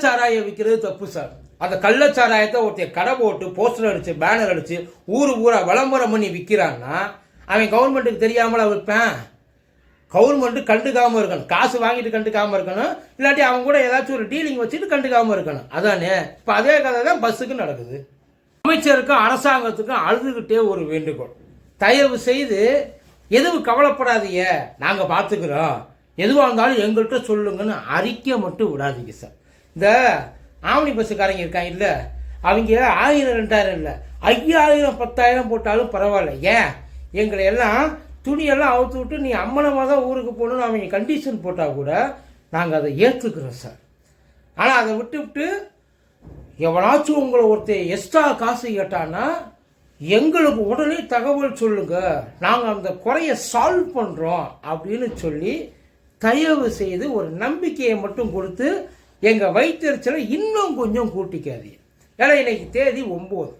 கள்ளச்சாராயம் விற்கிறது தப்பு சார் அந்த கள்ளச்சாராயத்தை ஒருத்தர் கடை போட்டு போஸ்டர் அடித்து பேனர் அடித்து ஊர் ஊராக விளம்பரம் பண்ணி விற்கிறான்னா அவன் கவர்மெண்ட்டுக்கு தெரியாமல் விற்பேன் கவர்மெண்ட்டு கண்டுக்காமல் இருக்கணும். காசு வாங்கிட்டு கண்டுக்காமல் இருக்கணும். இல்லாட்டி அவங்க கூட ஏதாச்சும் ஒரு டீலிங் வச்சுட்டு கண்டுக்காமல் இருக்கணும். அதானே? இப்போ அதே கதை தான் பஸ்ஸுக்கு நடக்குது. அமைச்சருக்கும் அரசாங்கத்துக்கும் அழுதுகிட்டே ஒரு வேண்டுகோள். தயவு செய்து எதுவும் கவலைப்படாதீங்க. நாங்கள் பார்த்துக்கிறோம் எதுவாக இருந்தாலும் எங்கள்கிட்ட சொல்லுங்கன்னு அறிக்கை மட்டும் விடாதீங்க சார் இந்த ஆவணி பஸ்ஸுக்காரங்க இருக்காங்க இல்லை. அவங்க ஆயிரம் ரெண்டாயிரம் இல்லை. ஐயாயிரம் பத்தாயிரம் போட்டாலும் பரவாயில்ல. ஏன்? எங்களை எல்லாம் துணியெல்லாம் அவுத்து விட்டு நீ அம்மனமாக தான் ஊருக்கு போகணும்னு அவங்க கண்டிஷன் போட்டால் கூட நாங்கள் அதை ஏற்றுக்கிறோம் சார் ஆனால் அதை விட்டு விட்டு எவனாச்சும் உங்களை ஒருத்தர் எக்ஸ்ட்ரா காசு கேட்டான்னா எங்களுக்கு உடனே தகவல் சொல்லுங்கள் நாங்கள் அந்த குறைய சால்வ் பண்ணுறோம் அப்படின்னு சொல்லி தயவு செய்து ஒரு நம்பிக்கையை மட்டும் கொடுத்து எங்கள் வயிற்றுச்சலை இன்னும் கொஞ்சம் கூட்டிக்காதீங்க. ஏன்னா இன்னைக்கு தேதி ஒம்பது.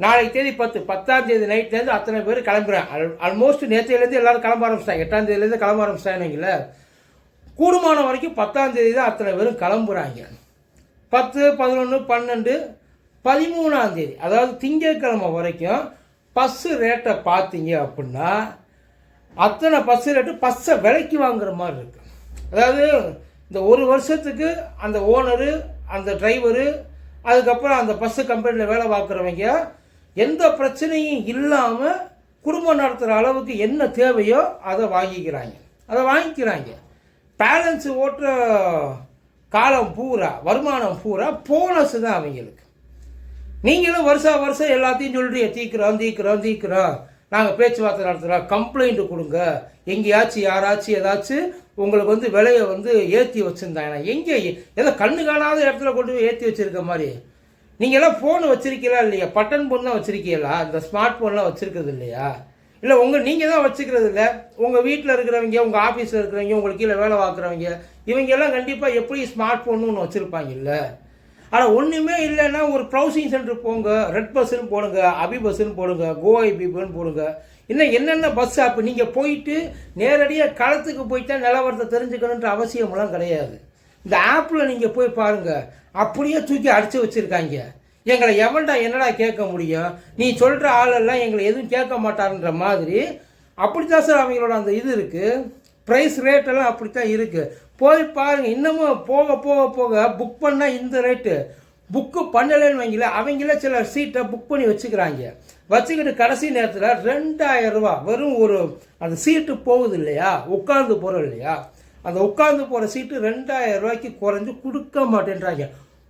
நாளைக்கு தேதி பத்து. பத்தாம் தேதி நைட்லேருந்து அத்தனை பேர் கிளம்புறேன் அல் ஆல்மோஸ்ட் நேற்றையிலேருந்து எல்லாரும் கிளம்ப ஆரம்பிச்சிட்டாங்க. எட்டாம் தேதியிலேருந்து கிளம்ப ஆரம்பிச்சிட்டாங்கல்ல கூடுமான வரைக்கும் பத்தாம் தேதி தான் அத்தனை பேரும் கிளம்புறாங்க. பத்து பதினொன்று பன்னெண்டு பதிமூணாம் தேதி அதாவது திங்கட்கிழமை வரைக்கும் பஸ்ஸு ரேட்டை பார்த்தீங்க அப்படின்னா அத்தனை பஸ்ஸு ரேட்டு பஸ்ஸை விலைக்கு வாங்குற மாதிரி இருக்கு. அதாவது இந்த ஒரு வருஷத்துக்கு அந்த ஓனரு அந்த டிரைவரு அதுக்கப்புறம் அந்த பஸ்ஸு கம்பெனியில் வேலை பார்க்குறவங்க எந்த பிரச்சனையும் இல்லாமல் குடும்பம் நடத்துகிற அளவுக்கு என்ன தேவையோ அதை வாங்கிக்கிறாங்க. அதை வாங்கிக்கிறாங்க. பேலன்ஸ் ஓட்டுற காலம் பூரா வருமானம் பூரா போனஸ் தான் அவங்களுக்கு. நீங்களும் வருஷா வருஷம் எல்லாத்தையும் சொல்கிறீங்க தீக்கிறோம் தீக்கிறோம் தீக்கிறோம். நாங்கள் பேச்சுவார்த்தை நடத்துகிறோம் கம்ப்ளைண்ட் கொடுங்க. எங்கேயாச்சும் யாராச்சும் ஏதாச்சும் உங்களுக்கு வந்து விலையை வந்து ஏற்றி வச்சுருந்தாங்கன்னா எங்கே? ஏதோ கண்ணு காணாத இடத்துல கொண்டு போய் ஏற்றி வச்சுருக்க மாதிரி. நீங்கள் எல்லாம் ஃபோன் வச்சுருக்கீங்களா இல்லையா? பட்டன் ஃபோன்லாம் வச்சுருக்கீங்களா வச்சிருக்கீங்களா? இந்த ஸ்மார்ட் ஃபோன்லாம் வச்சுருக்கிறது இல்லையா? இல்லை உங்கள் நீங்கள் தான் வச்சுக்கிறது இல்லை. உங்கள் வீட்டில் இருக்கிறவங்க உங்கள் ஆஃபீஸில் இருக்கிறவங்க உங்களுக்கு கீழே வேலை பார்க்குறவங்க இவங்க எல்லாம் கண்டிப்பாக எப்படி ஸ்மார்ட் ஃபோன்னு ஒன்று வச்சுருப்பாங்க இல்லை? ஆனால் ஒன்றுமே இல்லைன்னா ஒரு ப்ரௌசிங் சென்டர் போங்க ரெட் பஸ்ஸுன்னு போடுங்க அபி பஸ்ஸுன்னு போடுங்க கோவா பீப்புன்னு போடுங்க. இன்னும் என்னென்ன பஸ் ஆப் நீங்கள் போயிட்டு நேரடியாக களத்துக்கு போயிட்டா நிலவரத்தை தெரிஞ்சுக்கணுன்ற அவசியமெல்லாம் கிடையாது. இந்த ஆப்பில் நீங்கள் போய் பாருங்கள் அப்படியே தூக்கி அடித்து வச்சுருக்காங்க. எங்களை எவன்டா என்னடா கேட்க முடியும்? நீ சொல்கிற ஆளெல்லாம் எங்களை எதுவும் கேட்க மாட்டாருன்ற மாதிரி. அப்படித்தான் சார் அவங்களோட அந்த இது இருக்குது ப்ரைஸ் ரேட்டெல்லாம் அப்படி தான் இருக்குது போய் பாருங்கள் இன்னமும் போக போக போக புக் பண்ணால் இந்த ரேட்டு புக்கு பண்ணலைன்னு வைங்கள அவங்கள சில சீட்டை புக் பண்ணி வச்சுக்கிறாங்க. வச்சுக்கிட்டு கடைசி நேரத்தில் ரெண்டாயிரம் ரூபா வெறும் ஒரு அந்த சீட்டு போகுது இல்லையா? உட்கார்ந்து போகிறோம் இல்லையா? அந்த உட்கார்ந்து போகிற சீட்டு ரெண்டாயிரம் ரூபாய்க்கு குறைஞ்சி கொடுக்க மாட்டேன்றாங்க.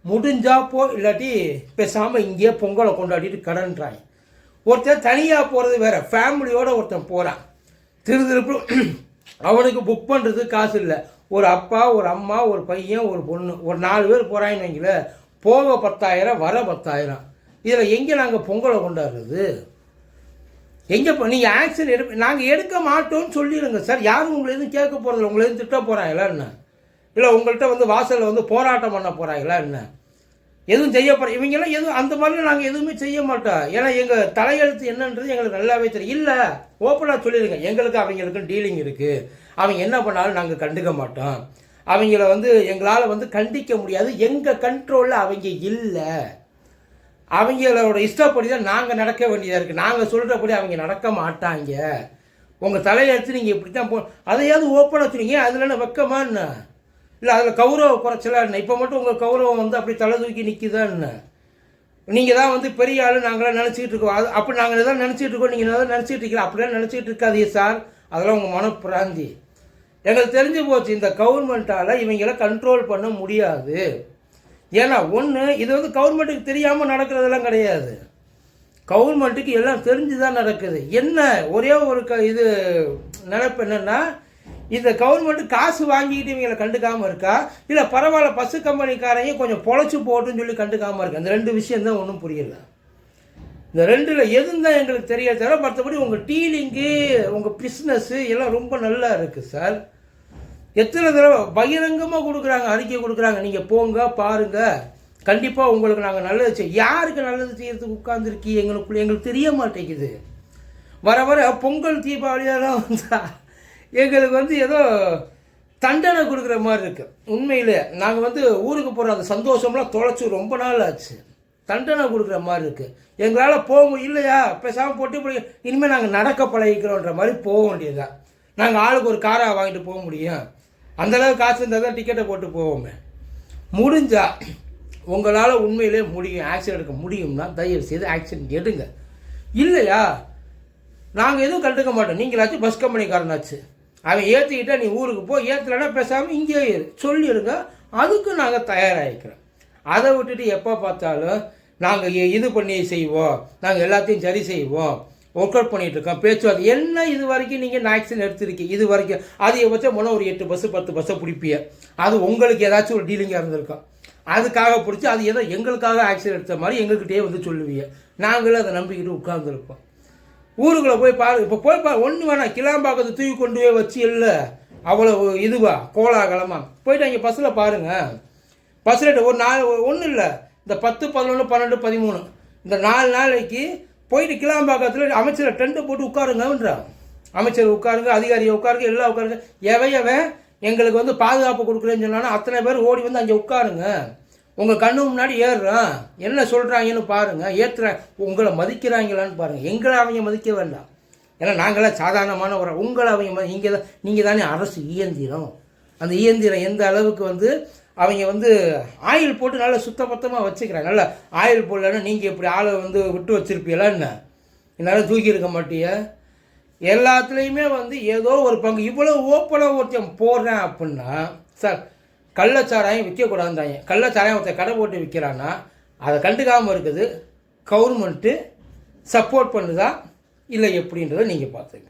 முடிஞ்சா போ இல்லாட்டி பேசாமல் இங்கேயே பொங்கலை கொண்டாடிட்டு கடன்றாங்க. ஒருத்தர் தனியாக போகிறது வேறு ஃபேமிலியோடு ஒருத்தன் போகிறான் திரு திருப்பு அவனுக்கு புக் பண்ணுறது காசு இல்லை. ஒரு அப்பா ஒரு அம்மா ஒரு பையன் ஒரு பொண்ணு. ஒரு நாலு பேர் போகிறாங்கன்னு வைங்களேன் போக பத்தாயிரம் வர பத்தாயிரம். இதில் எங்கே நாங்கள் பொங்கலை கொண்டாடுறது? எங்கே இப்போ நீங்கள் ஆக்ஷன் எடு நாங்கள் எடுக்க மாட்டோம்னு சொல்லிடுங்க சார். யாரும் உங்களை எதுவும் கேட்க போகிறதில்ல உங்களை எதுவும் திட்ட போகிறாங்களா என்ன? இல்லை உங்கள்கிட்ட வந்து வாசலில் வந்து போராட்டம் பண்ண போகிறாங்களா என்ன? எதுவும் செய்ய போகிற இவங்கெல்லாம் எதுவும் அந்த மாதிரிலாம் நாங்கள் எதுவுமே செய்ய மாட்டோம். ஏன்னா எங்கள் தலையெழுத்து என்னன்றது எங்களுக்கு நல்லாவே தெரியும். இல்லை ஓப்பனாக சொல்லிடுங்க. எங்களுக்கு அவங்களுக்கும் டீலிங் இருக்குது அவங்க என்ன பண்ணாலும் நாங்கள் கண்டுக்க மாட்டோம். அவங்கள வந்து எங்களால் வந்து கண்டிக்க முடியாது. எங்கள் கண்ட்ரோலில் அவங்க இல்லை. அவங்களோட இஷ்டப்படி தான் நாங்கள் நடக்க வேண்டியதாக இருக்குது நாங்கள் சொல்கிறபடி அவங்க நடக்க மாட்டாங்க. உங்கள் தலையெழுத்து நீங்கள் இப்படி தான் போ அதையாவது ஓப்பனாக சொன்னீங்க அதில் என்ன வெக்கமா என்ன? இல்லை அதில் கௌரவ குறைச்சலா என்ன? இப்போ மட்டும் உங்கள் கௌரவம் வந்து அப்படி தலை தூக்கி நிற்கிதான்னு என்ன? நீங்கள் தான் வந்து பெரிய ஆள் நாங்களாம் நினச்சிக்கிட்டு இருக்கோம். அது அப்படி நாங்கள் எதாவது நினச்சிட்டு இருக்கோம் நீங்கள் எதாவது நினச்சிட்டு இருக்கீங்க? அப்படிலாம் நினச்சிட்டு இருக்காதீங்க சார். அதெல்லாம் உங்கள் மனப்பிராந்தி. எங்களுக்கு தெரிஞ்சு போச்சு இந்த கவர்மெண்ட்டால் இவங்கள கண்ட்ரோல் பண்ண முடியாது. ஏன்னா ஒன்று இது வந்து கவர்மெண்ட்டுக்கு தெரியாமல் நடக்கிறதெல்லாம் கிடையாது. கவர்மெண்ட்டுக்கு எல்லாம் தெரிஞ்சு தான் நடக்குது. என்ன ஒரே ஒரு க இது நினைப்பு என்னென்னா இந்த கவர்மெண்ட் காசு வாங்கிக்கிட்டு இவங்களை கண்டுக்காமல் இருக்கா? இல்லை பரவாயில்ல பஸ்ஸு கம்பெனிக்காரங்க கொஞ்சம் பொழைச்சி போட்டுன்னு சொல்லி கண்டுக்காமல் இருக்கா? இந்த ரெண்டு விஷயம் தான் ஒன்றும் புரியல. இந்த ரெண்டில் எதுவும் தான் எங்களுக்கு தெரிய தவிர மற்றபடி உங்கள் டீலிங்கு உங்கள் பிஸ்னஸ்ஸு எல்லாம் ரொம்ப நல்லா இருக்குது சார் எத்தனை தடவை பகிரங்கமாக கொடுக்குறாங்க அறிக்கை கொடுக்குறாங்க. நீங்கள் போங்க பாருங்கள் கண்டிப்பாக உங்களுக்கு நாங்கள் நல்லது செய்ய யாருக்கு நல்லது செய்யறதுக்கு உட்காந்துருக்கி எங்களுக்குள்ளே எங்களுக்கு தெரிய மாட்டேங்குது. வர வர பொங்கல் தீபாவளியெல்லாம் வந்தால் எங்களுக்கு வந்து ஏதோ தண்டனை கொடுக்குற மாதிரி இருக்குது உண்மையில் நாங்கள் வந்து ஊருக்கு போகிற அந்த சந்தோஷம்லாம் தொலைச்சி ரொம்ப நாள் ஆச்சு. தண்டனை கொடுக்குற மாதிரி இருக்குது எங்களால் போக இல்லையா? பேசாமல் போட்டு போய் இனிமேல் நாங்கள் நடக்க பழகிக்கிறோன்ற மாதிரி போக வேண்டியதுதான் நாங்கள் ஆளுக்கு ஒரு காரை வாங்கிட்டு போக முடியும். அந்தளவுக்கு காசு இருந்தால் தான் டிக்கெட்டை போட்டு போவோமே. முடிஞ்சால் உங்களால் உண்மையிலே முடியும் ஆக்சிடென்ட் எடுக்க முடியும்னா தயவு செய்து ஆக்சிடென்ட் எடுங்க. இல்லையா? நாங்கள் எதுவும் கண்டுக்க மாட்டோம். நீங்களாச்சும் பஸ் கம்பெனிக்காரனாச்சு அவன் ஏற்றிக்கிட்டா நீ ஊருக்கு போ ஏற்றலைன்னா பேசாமல் இங்கேயே இரு. சொல்லிடுங்க. அதுக்கு நாங்கள் தயாராகிக்கிறோம். அதை விட்டுட்டு எப்போ பார்த்தாலும் நாங்கள் இது பண்ணி செய்வோம். நாங்கள் எல்லாத்தையும் சரி செய்வோம். ஒர்க் அவுட் பண்ணிகிட்ருக்கோம் இருக்கோம். பேச்சுவார்த்தை. என்ன இது வரைக்கும் நீங்கள் ஆக்ஷன் எடுத்திருக்கீங்க இது வரைக்கும்? அதிகபட்சம் போனால் ஒரு எட்டு பஸ்ஸு பத்து பஸ்ஸை பிடிப்பிய அது உங்களுக்கு ஏதாச்சும் ஒரு டீலிங்காக இருந்திருக்கும். அதுக்காக பிடிச்சி அது ஏதோ எங்களுக்காக ஆக்ஷன் எடுத்த மாதிரி எங்கள்கிட்டயே வந்து சொல்லுவீங்க. நாங்களும் அதை நம்பிக்கிட்டு உட்கார்ந்துருப்போம். ஊருக்குள்ளே போய் பாரு. இப்போ போய் பாரு. ஒன்று வேணாம். கிளாம்பாக்கத்தை தூக்கி கொண்டு போய் வச்சு இல்லை. அவ்வளோ இதுவா. கோலாகலமாக போயிட்டு அங்கே பஸ்ஸில் பாருங்கள் பஸ் ரேட்டு ஒரு நாலு ஒன்றும் இல்லை. இந்த பத்து பதினொன்று பன்னெண்டு பதிமூணு. இந்த நாலு நாளைக்கு போயிட்டு கிளாம்பாக்கத்தில் அமைச்சரை டென்ட்டை போட்டு உட்காருங்கன்றான் அமைச்சர் உட்காருங்க அதிகாரியை உட்காருங்க எல்லாம் உட்காருங்க. எவன் எவன் எங்களுக்கு வந்து பாதுகாப்பு கொடுக்குறேன்னு சொன்னாலும் அத்தனை பேர் ஓடி வந்து அங்கே உட்காருங்க. உங்கள் கண்ணு முன்னாடி ஏறுறோம் என்ன சொல்கிறாங்கன்னு பாருங்கள் ஏற்றுறேன் உங்களை மதிக்கிறாங்களான்னு பாருங்கள் எங்களை அவங்க மதிக்க வேண்டாம். ஏன்னா நாங்களாம் சாதாரணமான ஒரு உங்களை அவங்க இங்கே தான் நீங்கள் தானே அரசு இயந்திரம். அந்த இயந்திரம் எந்த அளவுக்கு வந்து அவங்க வந்து ஆயில் போட்டு நல்லா சுத்தபத்தமாக வச்சுக்கிறாங்க. நல்லா ஆயில் போடலன்னா நீங்கள் இப்படி ஆளை வந்து விட்டு வச்சுருப்பீங்களா என்ன? என்னால் தூக்கி இருக்க மாட்டிய? எல்லாத்துலேயுமே வந்து ஏதோ ஒரு பங்கு. இவ்வளோ ஓப்பனாக ஒருத்தன் போடுறேன் அப்படின்னா சார் கள்ளச்சாராயம் விற்கக்கூடாதுந்தாங்க கள்ளச்சாராயம் ஒருத்தன் கடை போட்டு விற்கிறான்னா அதை கண்டுக்காமல் இருக்குது கவர்மெண்ட்டு சப்போர்ட் பண்ணுதா இல்லை எப்படின்றத நீங்கள் பார்த்துங்க